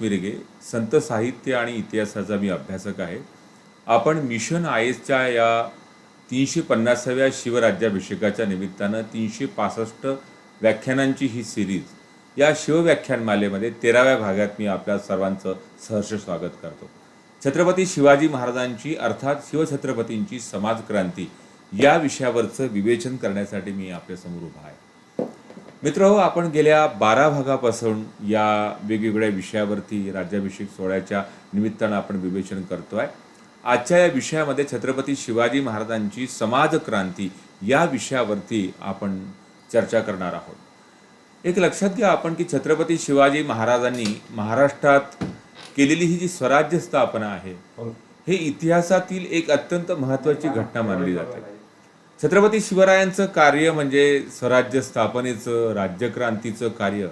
मिरगे संत साहित्य आणि इतिहासाचा मी अभ्यासक आहे. आपण मिशन आय एसच्या या तीनशे पन्नासाव्या शिवराज्याभिषेकाच्या निमित्तानं तीनशे पासष्ट व्याख्यानांची ही सिरीज या शिवव्याख्यानमालेमध्ये तेराव्या भागात मी आपल्या सर्वांचं सहर्ष स्वागत करतो. छत्रपती शिवाजी महाराजांची अर्थात शिवछत्रपतींची समाजक्रांती या विषयावरचं विवेचन करण्यासाठी मी आपल्यासमोर उभा आहे. मित्र हो आपण गेल्या बारा भागापासून या वेगवेगळ्या विषयावरती राज्याभिषेक सोहळ्याच्या निमित्तानं आपण विवेचन करतोय. आजच्या या विषयामध्ये छत्रपती शिवाजी महाराजांची समाजक्रांती या विषयावरती आपण चर्चा करणार आहोत. एक लक्षात घ्या आपण की छत्रपती शिवाजी महाराजांनी महाराष्ट्रात केलेली ही जी स्वराज्य स्थापना आहे हे इतिहासातील एक अत्यंत महत्त्वाची घटना मानली जाते. छत्रपती शिवरायांचं कार्य म्हणजे स्वराज्य स्थापनेचं राज्यक्रांतीचं कार्य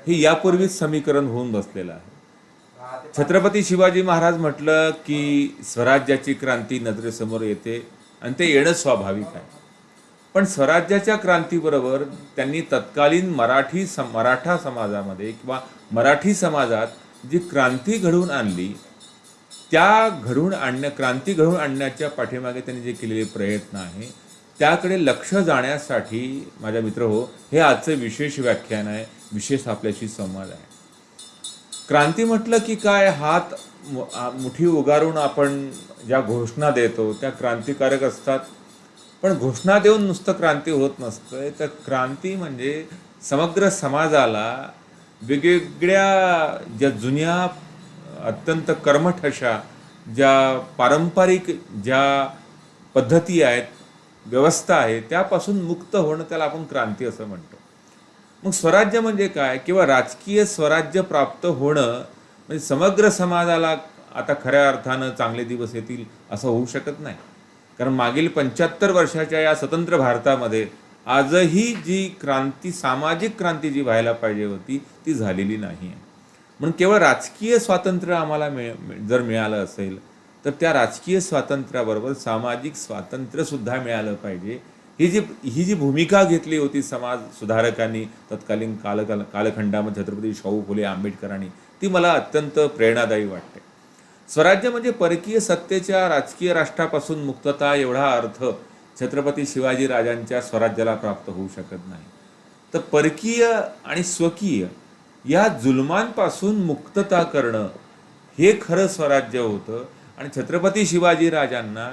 हे यापूर्वीच समीकरण होऊन बसलेलं आहे. छत्रपती शिवाजी महाराज म्हटलं की स्वराज्याची क्रांती नजरेसमोर येते आणि ते येणं स्वाभाविक आहे. पण स्वराज्याच्या क्रांतीबरोबर त्यांनी तत्कालीन मराठी सम मराठा समाजामध्ये किंवा मराठी समाजात जी क्रांती घडवून आणली त्या घडवून आणण्या क्रांती घडवून आणण्याच्या पाठीमागे त्यांनी जे केलेले प्रयत्न आहे त्याकडे लक्ष जाण्यासाठी माझ्या मित्र हो हे आजचं विशेष व्याख्यान आहे विशेष आपल्याशी संवाद आहे. क्रांती म्हटलं की काय हात मुठी उगारून आपण ज्या घोषणा देतो त्या क्रांतिकारक असतात. पण घोषणा देऊन नुसतं क्रांती होत नसतं तर क्रांती म्हणजे समग्र समाजाला वेगवेगळ्या ज्या जुन्या अत्यंत कर्मठ अशा ज्या पारंपरिक ज्या पद्धती आहेत व्यवस्था आहे त्यापासून मुक्त होणं त्याला आपण क्रांती असं म्हणतो. मग स्वराज्य म्हणजे काय? किंवा राजकीय स्वराज्य प्राप्त होणं म्हणजे समग्र समाजाला आता खऱ्या अर्थानं चांगले दिवस येतील असं होऊ शकत नाही. कारण मागील पंच्याहत्तर वर्षाच्या या स्वतंत्र भारतामध्ये आजही जी क्रांती सामाजिक क्रांती जी व्हायला पाहिजे होती ती झालेली नाही आहे. म्हणून केवळ राजकीय स्वातंत्र्य आम्हाला मिळ जर मिळालं असेल तर त्या राजकीय स्वातंत्र्याबरोबर सामाजिक स्वातंत्र्यसुद्धा मिळालं पाहिजे. ही जी ही जी भूमिका घेतली होती समाज सुधारकांनी तत्कालीन कालकाल कालखंडामध्ये छत्रपती शाहू फुले आंबेडकरांनी ती मला अत्यंत प्रेरणादायी वाटते. स्वराज्य म्हणजे परकीय सत्तेच्या राजकीय राष्ट्रापासून मुक्तता एवढा अर्थ छत्रपती शिवाजी राजांच्या स्वराज्याला प्राप्त होऊ शकत नाही. तर परकीय आणि स्वकीय या जुलमांपासून मुक्तता करणं हे खरं स्वराज्य होतं. आणि छत्रपती शिवाजी राजांना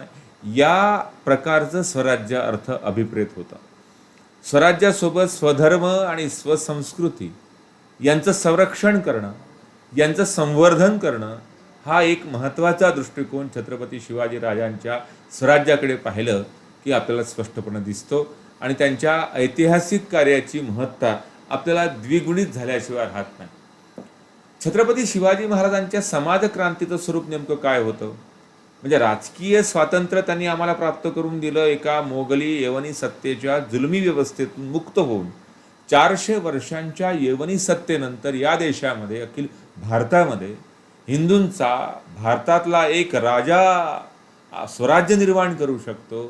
या प्रकारचं स्वराज्य अर्थ अभिप्रेत होता. स्वराज्यासोबत स्वधर्म आणि स्वसंस्कृती यांचं संरक्षण करणं यांचं संवर्धन करणं हा एक महत्त्वाचा दृष्टिकोन छत्रपती शिवाजी राजांच्या स्वराज्याकडे पाहिलं की आपल्याला स्पष्टपणे दिसतो आणि त्यांच्या ऐतिहासिक कार्याची महत्ता आपल्याला द्विगुणित झाल्याशिवाय राहत नाही. छत्रपती शिवाजी महाराजांच्या समाजक्रांतीचं स्वरूप नेमकं काय होतं? म्हणजे राजकीय स्वातंत्र्य त्यांनी आम्हाला प्राप्त करून दिलं एका मोगली येवनी सत्तेच्या जुलमी व्यवस्थेतून मुक्त होऊन. चारशे वर्षांच्या येवनी सत्तेनंतर या देशामध्ये अखिल भारतामध्ये हिंदूंचा भारतातला एक राजा स्वराज्य निर्माण करू शकतो.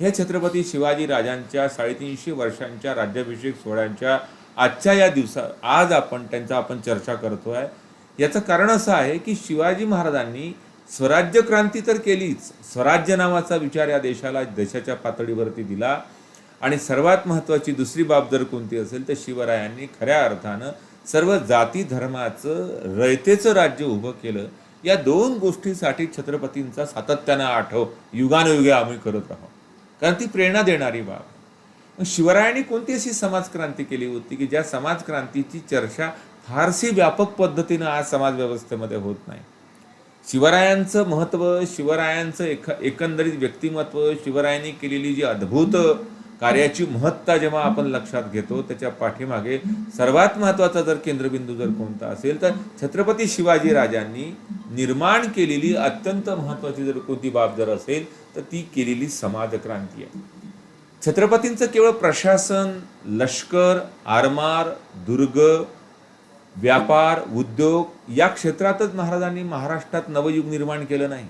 हे छत्रपती शिवाजी राजांच्या साडेतीनशे वर्षांच्या राज्याभिषेक सोहळ्यांच्या आजच्या या दिवसा आज आपण त्यांचा आपण चर्चा करतोय. याचं कारण असं आहे की शिवाजी महाराजांनी स्वराज्य क्रांती तर केलीच. स्वराज्य नावाचा विचार या देशाला देशाच्या पातळीवरती दिला. आणि सर्वात महत्त्वाची दुसरी बाब जर कोणती असेल तर शिवरायांनी खऱ्या अर्थानं सर्व जाती धर्माचं रयतेचं राज्य उभं केलं. या दोन गोष्टीसाठी छत्रपतींचा सातत्यानं आठव युगानुयुगे आम्ही करत राहू. कारण ती प्रेरणा देणारी बाब. शिवरायांनी कोणती अशी समाजक्रांती केली होती की ज्या समाजक्रांतीची चर्चा फारशी व्यापक पद्धतीनं आज समाज व्यवस्थेमध्ये होत नाही? शिवरायांचं महत्त्व शिवरायांचं एक एकंदरीत व्यक्तिमत्व शिवरायांनी केलेली जी अद्भुत कार्याची महत्ता जेव्हा आपण लक्षात घेतो त्याच्या पाठीमागे सर्वात महत्त्वाचा जर केंद्रबिंदू जर कोणता असेल तर छत्रपती शिवाजी राजांनी निर्माण केलेली अत्यंत महत्त्वाची जर कोणती बाब जर असेल तर ती केलेली समाजक्रांती आहे. छत्रपतींचं केवळ प्रशासन लष्कर आरमार दुर्ग व्यापार उद्योग या क्षेत्रातच महाराजांनी महाराष्ट्रात नवयुग निर्माण केलं नाही.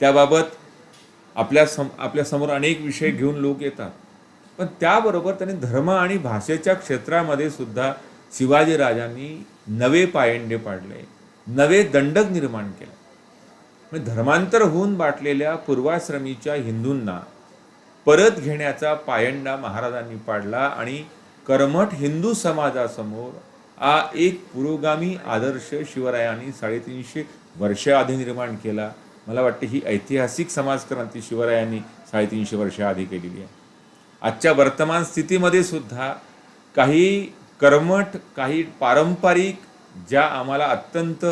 त्याबाबत आपल्या सम आपल्यासमोर अनेक विषय घेऊन लोक येतात. पण त्याबरोबर त्यांनी धर्म आणि भाषेच्या क्षेत्रामध्ये सुद्धा शिवाजीराजांनी नवे पायंडे पाडले नवे दंडक निर्माण केले. म्हणजे धर्मांतर होऊन बाटलेल्या पूर्वाश्रमीच्या हिंदूंना परत घेण्याचा पायंडा महाराजांनी पाडला आणि कर्मठ हिंदू समाजासमोर हा एक पुरोगामी आदर्श शिवरायांनी साडेतीनशे वर्षाआधी निर्माण केला. मला वाटते ही ऐतिहासिक समाजक्रांती शिवरायांनी साडेतीनशे वर्ष आधी केलेली आहे. आजच्या वर्तमान स्थितीमध्ये सुद्धा काही कर्मठ काही पारंपरिक ज्या आम्हाला अत्यंत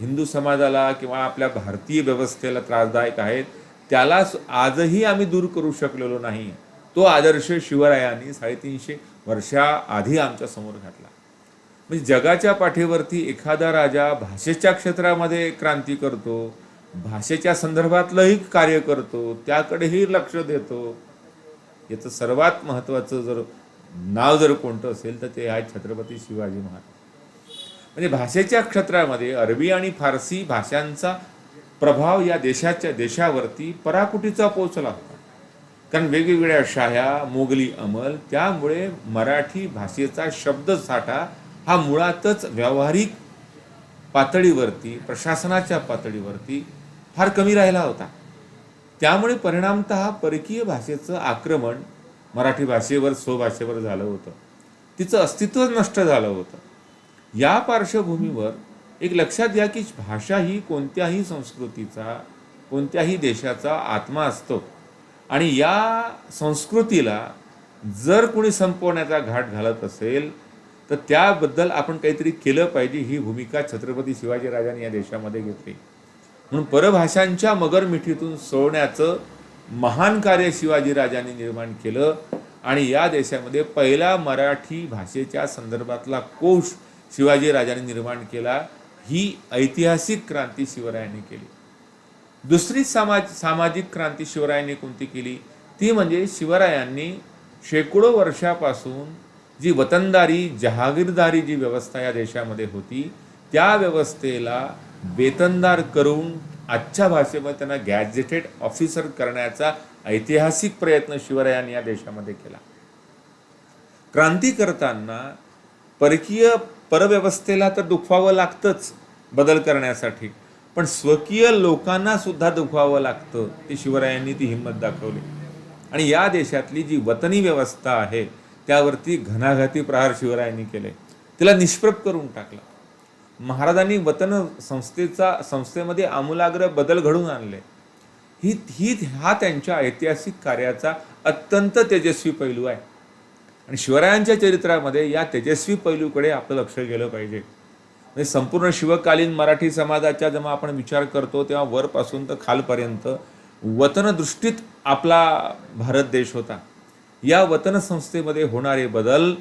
हिंदू समाजाला किंवा आपल्या भारतीय व्यवस्थेला त्रासदायक आहेत त्याला आजही आम्ही दूर करू शकलेलो नाही. तो आदर्श शिवरायांनी साडेतीनशे वर्षाआधी आमच्यासमोर घातला. म्हणजे जगाच्या पाठीवरती एखादा राजा भाषेच्या क्षेत्रामध्ये क्रांती करतो भाषेच्या संदर्भातलंही कार्य करतो त्याकडेही लक्ष देतो. याचं सर्वात महत्त्वाचं जर नाव जर कोणतं असेल तर ते आहे छत्रपती शिवाजी महाराज. म्हणजे भाषेच्या क्षेत्रामध्ये अरबी आणि फारसी भाषांचा प्रभाव या देशाच्या देशावरती पराकुटीचा पोचला होता. कारण वेगवेगळ्या शाह्या मोगली अमल त्यामुळे मराठी भाषेचा शब्दसाठा हा मुळातच व्यावहारिक पातळीवरती प्रशासनाच्या पातळीवरती फार कमी राहिला होता. त्यामुळे परिणामतः परकीय भाषेचं आक्रमण मराठी भाषेवर स्वभाषेवर झालं होतं. तिचं अस्तित्व नष्ट झालं होतं. या पार्श्वभूमीवर एक लक्षात घ्या की भाषा ही कोणत्याही संस्कृतीचा कोणत्याही देशाचा आत्मा असतो. आणि या संस्कृतीला जर कोणी संपवण्याचा घाट घालत असेल तर त्याबद्दल आपण काहीतरी केलं पाहिजे ही भूमिका छत्रपती शिवाजीराजांनी या देशामध्ये घेतली. म्हणून परभाषांच्या मगरमिठीतून सोडण्याचं महान कार्य शिवाजीराजांनी निर्माण केलं आणि या देशामध्ये पहिला मराठी भाषेच्या संदर्भातला कोश शिवाजीराजांनी निर्माण केला. ही ऐतिहासिक क्रांती शिवरायांनी केली. दुसरी समाज सामाजिक क्रांती शिवरायांनी कोणती केली? ती म्हणजे शिवरायांनी शेकडो वर्षापासून जी वतनदारी जहागीरदारी जी व्यवस्था या देशामध्ये होती त्या व्यवस्थेला वेतनदार करून आजच्या भाषेमध्ये त्यांना गॅजेटेड ऑफिसर करण्याचा ऐतिहासिक प्रयत्न शिवरायांनी या देशामध्ये केला. क्रांती करताना परकीय परव्यवस्थेला तर दुखवावं लागतंच बदल करण्यासाठी. पण स्वकीय लोकांना सुद्धा दुखवावं लागतं ती शिवरायांनी ती हिंमत दाखवली. आणि या देशातली जी वतनी व्यवस्था आहे त्यावरती घणाघाती प्रहार शिवरायांनी केले. तिला निष्प्रभ करून टाकला. महाराजांनी वतन संस्थेचा संस्थेमध्ये आमूलाग्र बदल घडवून आणले. ही ही हा त्यांच्या ऐतिहासिक कार्याचा अत्यंत तेजस्वी पैलू आहे. आणि शिवरायांच्या चरित्रामध्ये या तेजस्वी पैलूकडे आपलं लक्ष गेलं पाहिजे. म्हणजे संपूर्ण शिवकालीन मराठी समाजाचा जेव्हा आपण विचार करतो तेव्हा वरपासून तर खालपर्यंत वतनदृष्टीत आपला भारत देश होता. या वतन संस्थेमध्ये होणारे बदल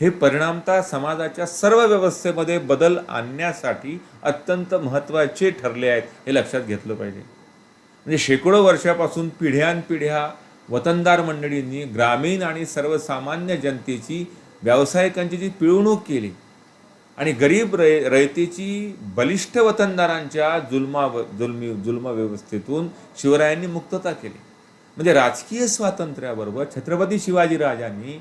हे परिणामतः समाजाच्या सर्व व्यवस्थेमध्ये बदल आणण्यासाठी अत्यंत महत्त्वाचे ठरले आहेत हे लक्षात घेतलं पाहिजे. म्हणजे शेकडो वर्षापासून पिढ्यानपिढ्या वतनदार मंडळींनी ग्रामीण आणि सर्वसामान्य जनतेची व्यावसायिकांची जी पिळवणूक केली आणि गरीब रय रयतेची बलिष्ठ वतनदारांच्या जुलमा जुलमी जुलम व्यवस्थेतून शिवरायांनी मुक्तता केली. म्हणजे राजकीय स्वातंत्र्याबरोबर छत्रपती शिवाजीराजांनी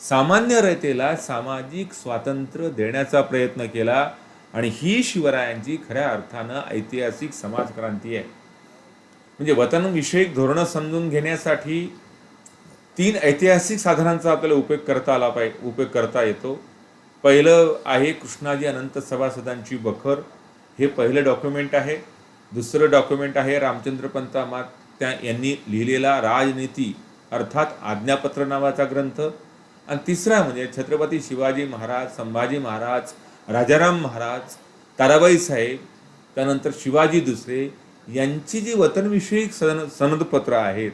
सामान्य रयतेला सामाजिक स्वातंत्र्य देण्याचा प्रयत्न केला आणि ही शिवरायांची खऱ्या अर्थानं ऐतिहासिक समाजक्रांती आहे. म्हणजे वतनविषयक धोरणं समजून घेण्यासाठी तीन ऐतिहासिक साधनांचा आपल्याला उपयोग करता आला पाहिजे उपयोग करता येतो. पहिलं आहे कृष्णाजी अनंत सभासदांची बखर. हे पहिलं डॉक्युमेंट आहे. दुसरं डॉक्युमेंट आहे रामचंद्र पंतामात. त्या यांनी लिहिलेला राजनीती अर्थात आज्ञापत्र नावाचा ग्रंथ. आणि तिसरा म्हणजे छत्रपती शिवाजी महाराज संभाजी महाराज राजाराम महाराज ताराबाई साहेब त्यानंतर शिवाजी दुसरे यांची जी वतनविषयक सन सनदपत्र आहेत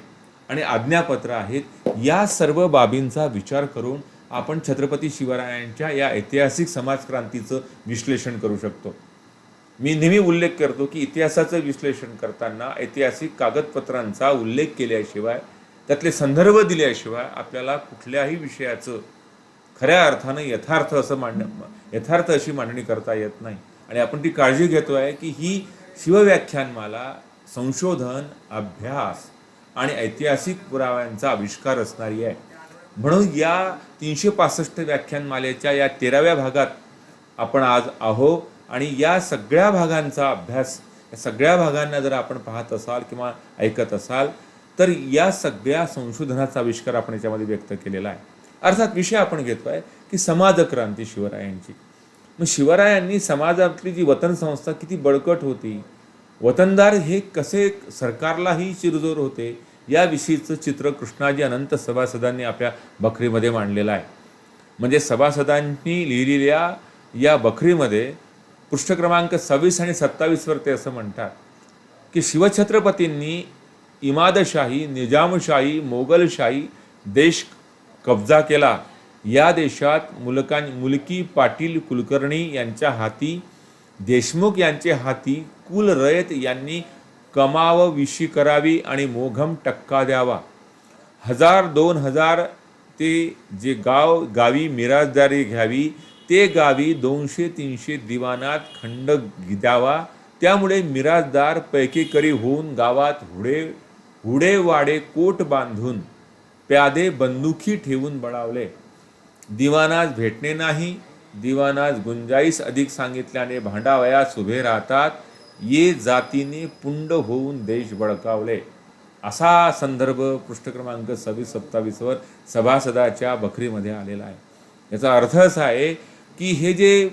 आणि आज्ञापत्र आहेत या सर्व बाबींचा विचार करून आपण छत्रपती शिवरायांच्या या ऐतिहासिक समाजक्रांतीचं विश्लेषण करू शकतो. मी नेहमी उल्लेख करतो की इतिहासाचं विश्लेषण करताना ऐतिहासिक कागदपत्रांचा उल्लेख केल्याशिवाय त्यातले संदर्भ दिल्याशिवाय आपल्याला कुठल्याही विषयाचं खऱ्या अर्थानं यथार्थ असं मांड यथार्थ अशी मांडणी करता येत नाही. आणि आपण ती काळजी घेतो आहे की ही शिवव्याख्यानमाला संशोधन अभ्यास आणि ऐतिहासिक पुराव्यांचा आविष्कार असणारी आहे. म्हणून या तीनशे पासष्ट व्याख्यानमालेच्या या तेराव्या भागात आपण आज आहो आणि या सगळ्या भागांचा अभ्यास या सगळ्या भागांना जर आपण पाहत असाल किंवा ऐकत असाल तर या सगळ्या संशोधनाचा आविष्कार आपण याच्यामध्ये व्यक्त केलेला आहे. अर्थात विषय आपण घेतो आहे की समाजक्रांती शिवरायांची. मग शिवरायांनी समाजातली जी वतन संस्था किती बळकट होती वतनदार हे कसे सरकारलाही चिरजोर होते याविषयीचं चित्र कृष्णाजी अनंत सभासदांनी आपल्या बखरीमध्ये मांडलेलं आहे. म्हणजे सभासदांनी लिहिलेल्या या बखरीमध्ये पृष्ठक्रमांक सव्वीस आणि सत्तावीसवर ते असं म्हणतात की शिवछत्रपतींनी इमादशाही निजामशाही मोगलशाही देश कब्जा केला. या देशात मुलकां मुलकी पाटील कुलकर्णी यांच्या हाती देशमुख यांचे हाती कुल रयत यांनी कमाव विशी करावी आणि मोघम टक्का द्यावा. हजार दोन हजार ते जे गाव गावी मिराजदारी घ्यावी ते गावी दोनशे तीनशे दिवाणात खंड द्यावा. त्यामुळे मिराजदार पैकीकरी होऊन गावात हुडे हुडे वाडे कोट बांधून प्यादे बंदुकी ठेवून बळावले. दिवानाज भेटणे नाही दिवानाज गुंजाईस अधिक सांगितल्याने भांडावयास उभे राहतात ये जातीने पुंड होऊन देश बळकावले. असा संदर्भ पृष्ठक्रमांक सव्वीस सत्तावीसवर सभासदाच्या बखरीमध्ये आलेला आहे. याचा अर्थ असा आहे की हे जे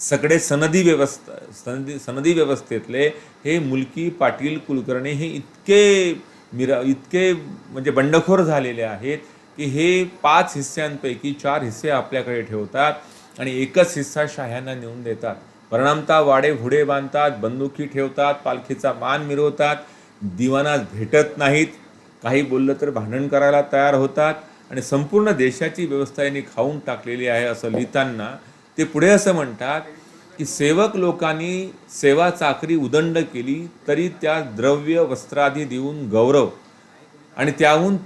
सगळे सनदी व्यवस्था सनदी सनदी व्यवस्थेतले हे मुलकी पाटील कुलकर्णी हे इतके मिरा इतके म्हणजे बंडखोर झालेले आहेत की हे पाच हिस्स्यांपैकी चार हिस्से आपल्याकडे ठेवतात आणि एकच हिस्सा शाह्यांना नेऊन देतात. परिणामता वाडे घोडे बांधतात बंदुकी ठेवतात पालखीचा मान मिरवतात दिवानास भेटत नाहीत काही बोललं तर भांडण करायला तयार होतात आणि संपूर्ण देशाची व्यवस्था यांनी खाऊन टाकलेली आहे असं लिहिताना ते पुढे असं म्हणतात की सेवक लोकांनी सेवा चाकरी उदंड केली तरी त्या द्रव्य वस्त्रादी देऊन गौरव आणि त्याहून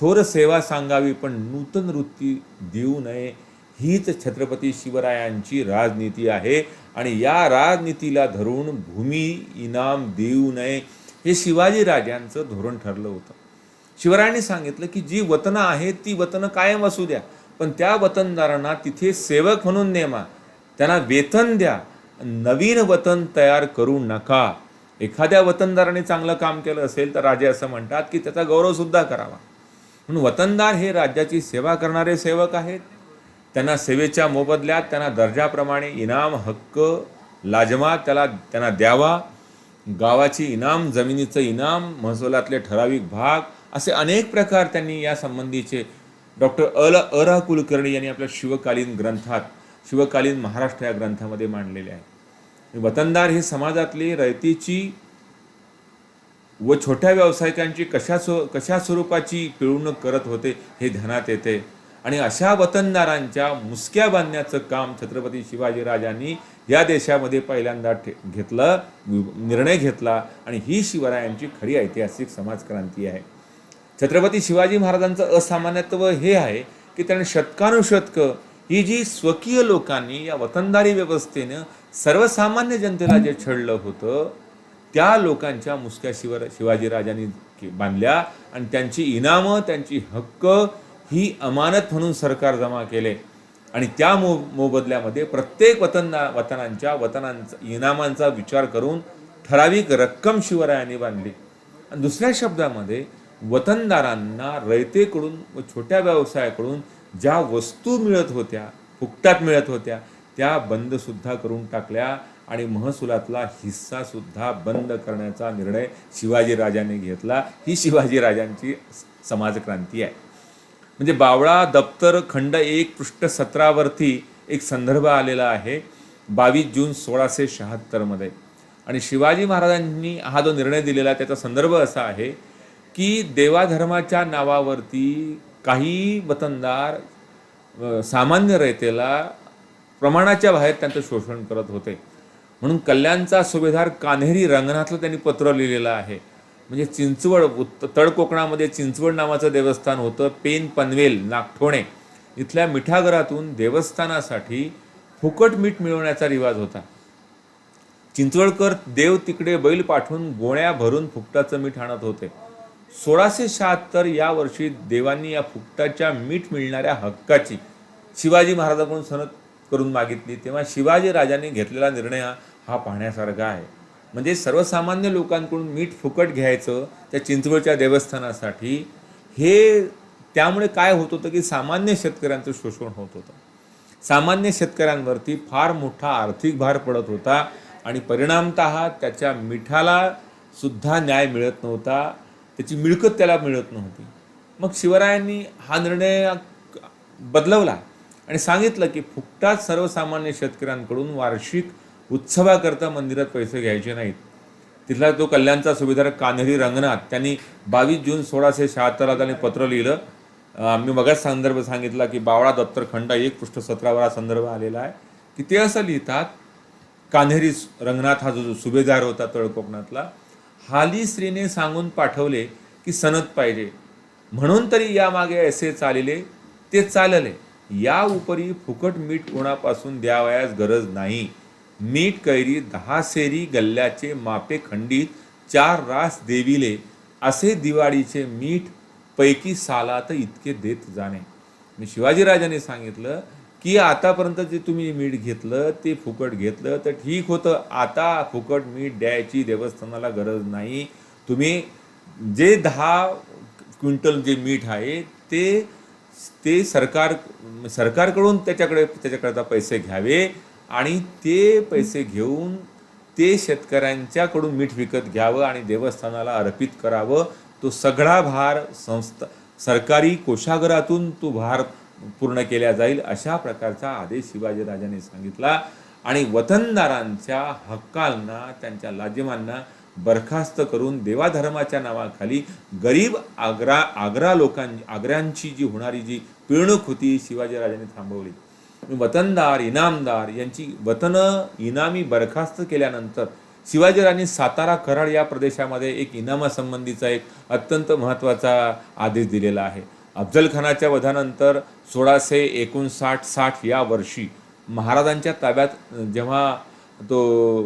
थोर सेवा सांगावी पण नूतन वृत्ती देऊ नये. हीच छत्रपती शिवरायांची राजनीती आहे. आणि या राजनीतीला धरून भूमी इनाम देऊ नये हे शिवाजी राजांचं धोरण ठरलं होतं. शिवरायांनी सांगितलं की जी वतनं आहेत ती वतनं कायम असू द्या. पण त्या वतनदारांना तिथे सेवक म्हणून नेमा. त्यांना वेतन द्या. नवीन वतन तयार करू नका. एखाद्या वतनदाराने चांगलं काम केलं असेल तर राजे असं म्हणतात की त्याचा गौरवसुद्धा करावा. म्हणून वतनदार हे राज्याची सेवा करणारे सेवक आहेत. त्यांना सेवेच्या मोबदल्यात त्यांना दर्जाप्रमाणे इनाम हक्क लाजमा त्याला त्यांना द्यावा. गावाची इनाम जमिनीचं इनाम महसुलातले ठराविक भाग असे अनेक प्रकार त्यांनी या संबंधीचे डॉक्टर अल अरा कुलकर्णी यांनी आपल्या शिवकालीन ग्रंथात शिवकालीन महाराष्ट्र या ग्रंथामध्ये मांडलेले आहे. वतनदार हे समाजातली रयतीची व छोट्या व्यावसायिकांची कशा स्व कशा स्वरूपाची पिळवणूक करत होते हे ध्यानात येते. आणि अशा वतनदारांच्या मुसक्या बांधण्याचं काम छत्रपती शिवाजीराजांनी या देशामध्ये पहिल्यांदा ठे घेतलं निर्णय घेतला आणि ही शिवरायांची खरी ऐतिहासिक समाजक्रांती आहे. छत्रपती शिवाजी महाराजांचं असामान्यत्व हे आहे की त्यांनी शतकानुशतकं ही जी स्वकीय लोकांनी या वतनदारी व्यवस्थेनं सर्वसामान्य जनतेला जे छळलं होतं त्या लोकांच्या मुसक्या शिवर शिवाजीराजांनी बांधल्या आणि त्यांची इनामं त्यांची हक्क ही अमानत म्हणून सरकार जमा केले. आणि त्या मो मोबदल्यामध्ये प्रत्येक वतनदा वतनांच्या वतनांचा इनामांचा विचार करून ठराविक रक्कम शिवरायांनी बांधली. आणि दुसऱ्या शब्दामध्ये वतनदारांना रयतेकडून व छोट्या व्यवसायाकडून ज्या वस्तू मिळत होत्या फुकटात मिळत होत्या त्या बंदसुद्धा करून टाकल्या. आणि महसुलातला हिस्सा सुद्धा बंद करण्याचा निर्णय शिवाजीराजांनी घेतला. ही शिवाजीराजांची समाजक्रांती आहे. म्हणजे बावळा दप्तर खंड एक पृष्ठ सतरावरती एक संदर्भ आलेला आहे बावीस जून सोळाशे शहात्तरमध्ये आणि शिवाजी महाराजांनी हा जो निर्णय दिलेला त्याचा संदर्भ असा आहे की देवाधर्माच्या नावावरती काही वतनदार सामान्य रयतेला प्रमाणाच्या बाहेर त्यांचं शोषण करत होते. म्हणून कल्याणचा सुभेदार कान्हेरी रंगनाथला त्यांनी पत्र लिहिलेलं आहे. म्हणजे चिंचवड उत्त तळ कोकणामध्ये चिंचवड नावाचं देवस्थान होतं. पेन पनवेल नागठोणे इथल्या मिठागरातून देवस्थानासाठी फुकट मीठ मिळवण्याचा रिवाज होता. चिंचवडकर देव तिकडे बैल पाठवून गोण्या भरून फुकटाचं मीठ आणत होते. सोळाशे शहात्तर या वर्षी देवांनी या फुकटाच्या मीठ मिळणाऱ्या हक्काची शिवाजी महाराजांकडून सनद करून मागितली. तेव्हा शिवाजी राजांनी घेतलेला निर्णय हा- हा पाहण्यासारखा आहे. म्हणजे सर्वसामान्य लोकांकडून मीठ फुकट घ्यायचं त्या चिंचवडच्या देवस्थानासाठी हे त्यामुळे काय होत होतं की सामान्य शेतकऱ्यांचं शोषण होत होतं. सामान्य शेतकऱ्यांवरती फार मोठा आर्थिक भार पडत होता आणि परिणामत त्याच्या मिठाला सुद्धा न्याय मिळत नव्हता त्याची मिळकत त्याला मिळत नव्हती. मग शिवरायांनी हा निर्णय बदलवला आणि सांगितलं की फुकटात सर्वसामान्य शेतकऱ्यांकडून वार्षिक उत्सवाकरता मंदिरात पैसे घ्यायचे नाहीत. तिथला तो कल्याणचा सुभेदार कान्हेरी रंगनाथ त्यांनी बावीस जून सोळाशे शहात्तरला त्यांनी पत्र लिहिलं. आम्ही मी मगाच संदर्भ सांगितला की बावळा दप्तरखंड एक पृष्ठ सतरावर हा संदर्भ आलेला आहे. की ते असं लिहितात? कान्हेरी रंगनाथ हा जो सुभेदार होता तळकोकणातला हाली स्त्रीने सांगून पाठवले की सनद पाहिजे. म्हणून तरी यामागे असे चालले ते चालले. या उपरी फुकट मीठ कोणापासून द्यावयास गरज नाही. मीठ कैरी दहा सेरी गल्ल्याचे मापे खंडित चार रास देविले असे दिवाळीचे मीठ पैकी सालात इतके देत जाणे. मी शिवाजीराजाने सांगितलं की आतापर्यंत जे तुम्ही मीठ घेतलं ते फुकट घेतलं तर ठीक होतं. आता फुकट मीठ द्यायची देवस्थानाला गरज नाही. तुम्ही जे दहा क्विंटल जे मीठ आहे ते ते सरकार सरकारकडून त्याच्याकडे त्याच्याकरता पैसे घ्यावे. आणि ते पैसे घेऊन ते शेतकऱ्यांच्याकडून मीठ विकत घ्यावं आणि देवस्थानाला अर्पित करावं. तो सगळा भार संस्था सरकारी कोशागरातून तो भार पूर्ण केला जाईल अशा प्रकारचा आदेश शिवाजीराजांनी सांगितला. आणि वतनदारांच्या हक्कांना त्यांच्या लाजिमांना बरखास्त करून देवाधर्माच्या नावाखाली गरीब आग्रा आग्रा लोकां आग्र्यांची जी होणारी जी पिळणूक होती शिवाजीराजांनी थांबवली. वतनदार इनामदार यांची वतन इनामी बरखास्त केल्यानंतर शिवाजीराजांनी सातारा कराड या प्रदेशामध्ये एक इनामासंबंधीचा एक अत्यंत महत्त्वाचा आदेश दिलेला आहे. अफजलखानाच्या वधानंतर सोळाशे एकोणसाठ साठ या वर्षी महाराजांच्या ताब्यात जेव्हा तो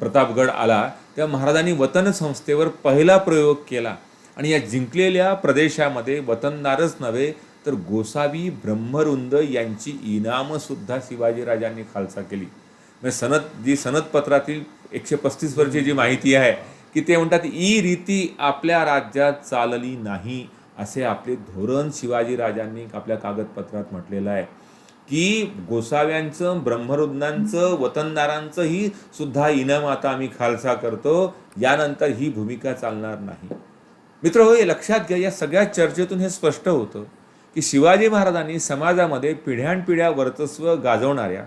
प्रतापगड आला तेव्हा महाराजांनी वतन संस्थेवर पहिला प्रयोग केला. आणि या जिंकलेल्या प्रदेशामध्ये वतनदारच नव्हे तर गोसावी ब्रह्मरुंद यांची इनामसुद्धा शिवाजीराजांनी खालसा केली. म्हणजे सनद जी सनदपत्रातील एकशे पस्तीस वर्षी जी माहिती आहे की ते म्हणतात ई रीती आपल्या राज्यात चालली नाही असे आपले धोरण शिवाजीराजांनी आपल्या कागदपत्रात म्हटलेलं आहे. की गोसाव्यांचं ब्रह्मरुद्धांचं वतनदारांचं ही सुद्धा इनाम आता आम्ही खालसा करतो यानंतर ही भूमिका चालणार नाही. मित्र हो हे लक्षात घ्या या सगळ्या चर्चेतून हे स्पष्ट होतं. की शिवाजी महाराजांनी समाजामध्ये पिढ्यानपिढ्या वर्चस्व गाजवणाऱ्या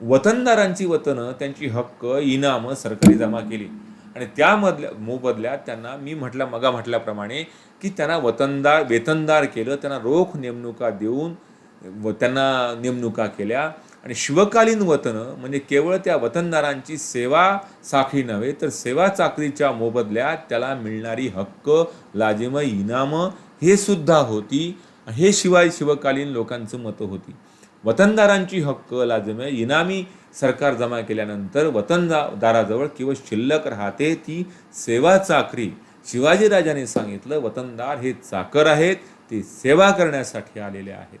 वतनदारांची वतनं त्यांची हक्क इनामं सरकारी जमा केली. आणि त्यामधल्या मोबदल्यात त्यांना मी म्हटल्या मगा म्हटल्याप्रमाणे की त्यांना वतनदार वेतनदार केलं त्यांना रोख नेमणुका देऊन व त्यांना नेमणुका केल्या. आणि शिवकालीन वतनं म्हणजे केवळ त्या वतनदारांची सेवा साखळी नव्हे तर सेवा चाकरीच्या मोबदल्यात त्याला मिळणारी हक्क लाजिमं इनामं हे सुद्धा होती. हे शिवाय शिवकालीन लोकांचं मतं होती. वतनदारांची हक्क लाजमे इनामी सरकार जमा केल्यानंतर वतनदाराजवळ केवळ शिल्लक राहते ती सेवा चाकरी. शिवाजीराजाने सांगितलं वतनदार हे चाकर आहेत ते सेवा करण्यासाठी आलेले आहेत.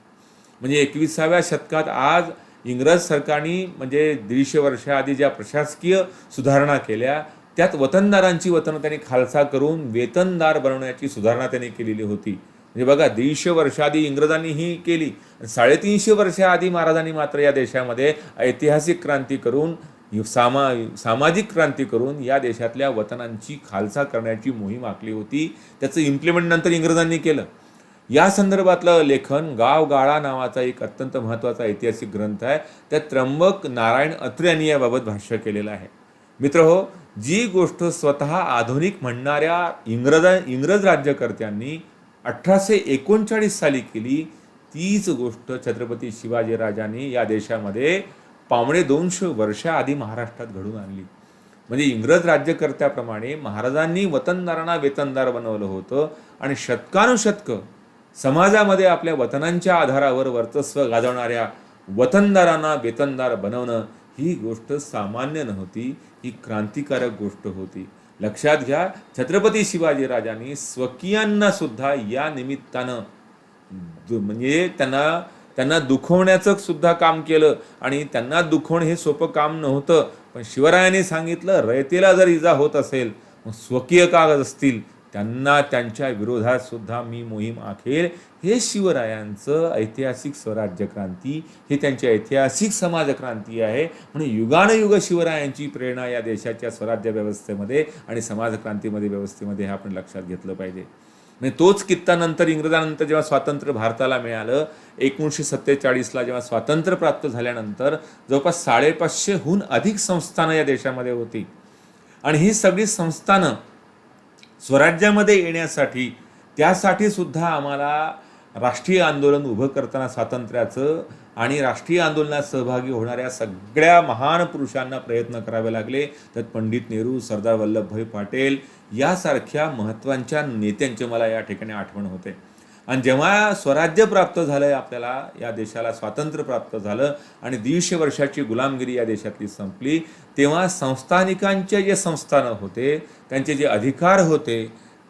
म्हणजे एकविसाव्या शतकात आज इंग्रज सरकारने म्हणजे दीडशे वर्षाआधी ज्या प्रशासकीय सुधारणा केल्या त्यात वतनदारांची वतनं त्यांनी खालसा करून वेतनदार बनवण्याची सुधारणा त्यांनी केलेली होती. म्हणजे बघा दीडशे वर्षाआधी इंग्रजांनी ही केली. साडेतीनशे वर्षाआधी महाराजांनी मात्र या देशामध्ये ऐतिहासिक क्रांती करून सामा सामाजिक क्रांती करून या देशातल्या वतनांची खालसा करण्याची मोहीम आखली होती. त्याचं इम्प्लिमेंट नंतर इंग्रजांनी केलं. या संदर्भातलं लेखन गाव गाळा नावाचा एक अत्यंत महत्त्वाचा ऐतिहासिक ग्रंथ आहे. त्यात त्र्यंबक नारायण अत्रे यांनी याबाबत भाष्य केलेलं आहे. मित्र हो जी गोष्ट स्वतः आधुनिक म्हणणाऱ्या इंग्रज इंग्रज राज्यकर्त्यांनी अठराशे एकोणचाळीस साली केली तीच गोष्ट छत्रपती शिवाजीराजांनी या देशामध्ये पावणे दोनशे वर्षाआधी महाराष्ट्रात घडून आणली. म्हणजे इंग्रज राज्यकर्त्याप्रमाणे महाराजांनी वतनदारांना वेतनदार बनवलं होतं आणि शतकानुशतकं समाजामध्ये आपल्या वतनांच्या आधारावर वर्चस्व गाजवणाऱ्या वतनदारांना वेतनदार बनवणं ही गोष्ट सामान्य नव्हती ही क्रांतिकारक गोष्ट होती. लक्षात घ्या छत्रपती शिवाजीराजांनी स्वकीयांना सुद्धा या निमित्तानं म्हणजे त्यांना त्यांना दुखवण्याचं सुद्धा काम केलं. आणि त्यांना दुखवणं हे सोपं काम नव्हतं. पण शिवरायांनी सांगितलं रयतेला जर इजा होत असेल मग स्वकीय कागद असतील. त्यांना त्यांच्या विरोधात सुद्धा मी मोहीम आखेल. हे शिवरायांचं ऐतिहासिक स्वराज्य क्रांती हे त्यांची ऐतिहासिक समाज क्रांती आहे. म्हणून युगानयुग शिवरायांची प्रेरणा या देशाच्या स्वराज्य व्यवस्थेमध्ये आणि समाज क्रांतीमध्ये व्यवस्थेमध्ये हे आपण लक्षात घेतलं पाहिजे. म्हणजे तोच कित्ता नंतर इंग्रजानंतर जेव्हा स्वातंत्र्य भारताला मिळालं एकोणीसशे सत्तेचाळीसला जेव्हा स्वातंत्र्य प्राप्त झाल्यानंतर जवळपास साडेपाचशेहून अधिक संस्थानं या देशामध्ये होती. आणि ही सगळी संस्थानं स्वराज्यामध्ये येण्यासाठी त्यासाठी सुद्धा आम्हाला राष्ट्रीय आंदोलन उभं करताना स्वातंत्र्याचं आणि राष्ट्रीय आंदोलनात सहभागी होणाऱ्या सगळ्या महान पुरुषांना प्रयत्न करावे लागले. तर पंडित नेहरू सरदार वल्लभभाई पाटेल यासारख्या महत्त्वाच्या नेत्यांची मला या ठिकाणी आठवण होते. आणि जेव्हा स्वराज्य प्राप्त झालं आपल्याला या देशाला स्वातंत्र्य प्राप्त झालं आणि दीडशे वर्षाची गुलामगिरी या देशातली संपली तेव्हा संस्थानिकांचे जे संस्थानं होते त्यांचे जे अधिकार होते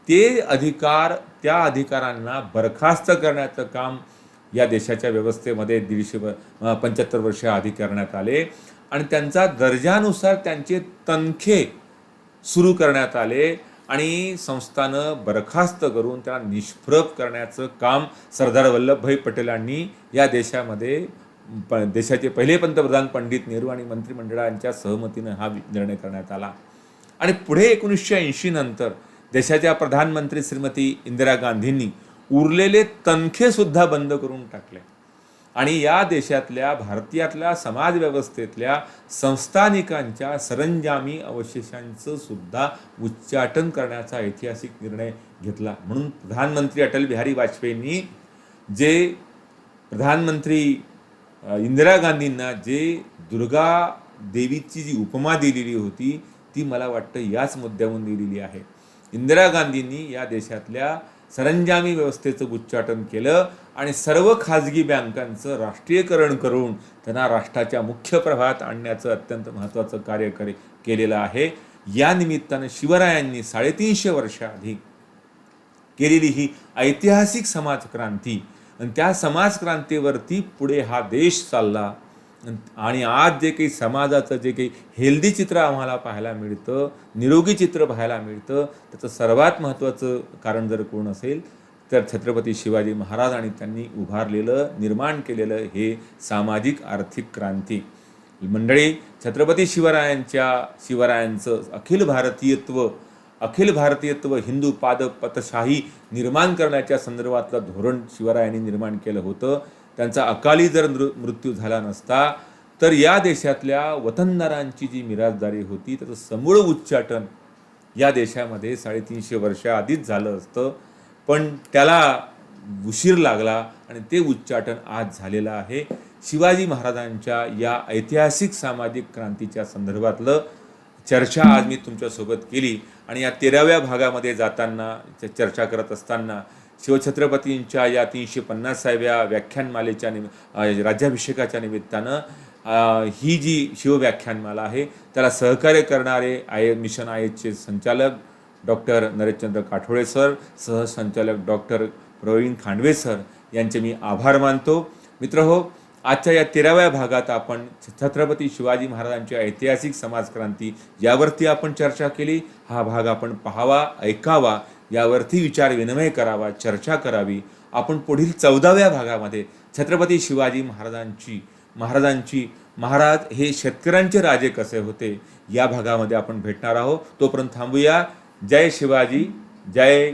ते अधिकार त्या अधिकारांना बरखास्त करण्याचं काम या देशाच्या व्यवस्थेमध्ये दीडशे पंच्याहत्तर वर्ष आधी करण्यात आले आणि त्यांचा दर्जानुसार त्यांचे तनखे सुरू करण्यात आले आणि संस्थानं बरखास्त करून त्याला निष्प्रभ करण्याचं काम सरदार वल्लभभाई पटेलांनी या देशामध्ये प देशाचे पहिले पंतप्रधान पंडित नेहरू आणि मंत्रिमंडळांच्या सहमतीनं हा निर्णय करण्यात आला. आणि पुढे एकोणीसशे ऐंशी नंतर देशाच्या प्रधानमंत्री श्रीमती इंदिरा गांधींनी उरलेले तनखेसुद्धा बंद करून टाकले. आणि या देशातल्या भारतीयातल्या समाजव्यवस्थेतल्या संस्थानिकांच्या सरंजामी अवशेषांचं सुद्धा उच्चाटन करण्याचा ऐतिहासिक निर्णय घेतला. म्हणून प्रधानमंत्री अटल बिहारी वाजपेयींनी जे प्रधानमंत्री इंदिरा गांधींना जे दुर्गा देवीची जी उपमा दिलेली होती ती मला वाटतं याच मुद्द्याहून दिलेली आहे. इंदिरा गांधींनी या देशातल्या सरंजामी व्यवस्थेचं उच्चाटन केलं आणि सर्व खाजगी बँकांचं राष्ट्रीयकरण करून त्यांना राष्ट्राच्या मुख्य प्रभात आणण्याचं अत्यंत महत्त्वाचं कार्य करे केलेलं आहे. या निमित्तानं शिवरायांनी साडेतीनशे वर्षाआधी केलेली ही ऐतिहासिक समाजक्रांती. आणि त्या समाजक्रांतीवरती पुढे हा देश चालला. आणि आज जे काही समाजाचं जे काही हेल्दी चित्र आम्हाला पाहायला मिळतं निरोगी चित्र पाहायला मिळतं त्याचं सर्वात महत्त्वाचं कारण जर कोण असेल तर छत्रपती शिवाजी महाराज आणि त्यांनी उभारलेलं निर्माण केलेलं हे सामाजिक आर्थिक क्रांती. मंडळी छत्रपती शिवरायांच्या शिवरायांचं अखिल भारतीयत्व अखिल भारतीयत्व हिंदू पादपतशाही निर्माण करण्याच्या संदर्भातलं धोरण शिवरायांनी निर्माण केलं होतं. त्यांचा अकाली जर नृ मृत्यू झाला नसता तर या देशातल्या वतनदारांची जी मिराजदारी होती त्याचं समूळ उच्चाटन या देशामध्ये साडेतीनशे वर्षाआधीच झालं असतं. पण त्याला उशीर लागला आणि ते उच्चाटन आज झालेलं आहे. शिवाजी महाराजांच्या या ऐतिहासिक सामाजिक क्रांतीच्या संदर्भातलं चर्चा आज मी तुमच्यासोबत केली. आणि या तेराव्या भागामध्ये जाताना चर्चा करत असताना शिवछत्रपतींच्या या तीनशे पन्नासाव्या व्याख्यानमालेच्या निमि राज्याभिषेकाच्या निमित्तानं ही जी शिवव्याख्यानमाला आहे त्याला सहकार्य करणारे आय मिशन आय एचचे संचालक डॉक्टर नरेशचंद्र काठोळे सर सहसंचालक डॉक्टर प्रवीण खांडवे सर यांचे मी आभार मानतो. मित्र हो आजच्या या तेराव्या भागात आपण छत्रपती शिवाजी महाराजांची ऐतिहासिक समाजक्रांती यावरती आपण चर्चा केली. हा भाग आपण पाहावा ऐकावा. यावरती विचार विनिमय करावा चर्चा करावी. आपण पुढील चौदाव्या भागामध्ये छत्रपती शिवाजी महाराजांची महाराजांची महाराज हे शेतकऱ्यांचे राजे कसे होते या भागामध्ये आपण भेटणार आहोत. तोपर्यंत थांबूया. जय शिवाजी जय